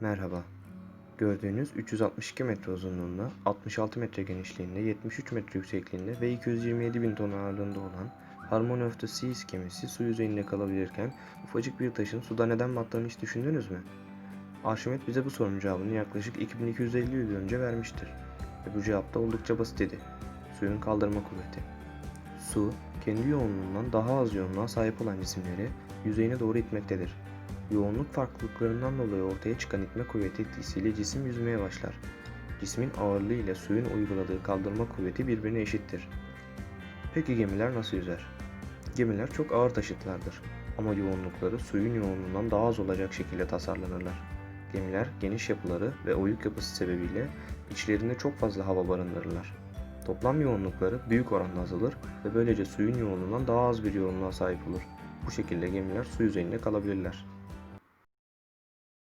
Merhaba. Gördüğünüz 362 metre uzunluğunda, 66 metre genişliğinde, 73 metre yüksekliğinde ve 227 bin ton ağırlığında olan Harmony of the Seas gemisi su yüzeyinde kalabilirken ufacık bir taşın suda neden battığını hiç düşündünüz mü? Arşimet bize bu sorunun cevabını yaklaşık 2250 yıl önce vermiştir. Ve bu cevap da oldukça basit idi. Suyun kaldırma kuvveti. Su, kendi yoğunluğundan daha az yoğunluğa sahip olan cisimleri yüzeyine doğru itmektedir. Yoğunluk farklılıklarından dolayı ortaya çıkan itme kuvveti etkisiyle cisim yüzmeye başlar. Cismin ağırlığı ile suyun uyguladığı kaldırma kuvveti birbirine eşittir. Peki gemiler nasıl yüzer? Gemiler çok ağır taşıtlardır ama yoğunlukları suyun yoğunluğundan daha az olacak şekilde tasarlanırlar. Gemiler geniş yapıları ve oyuk yapısı sebebiyle içlerinde çok fazla hava barındırırlar. Toplam yoğunlukları büyük oranda azalır ve böylece suyun yoğunluğundan daha az bir yoğunluğa sahip olur. Bu şekilde gemiler su yüzeyinde kalabilirler.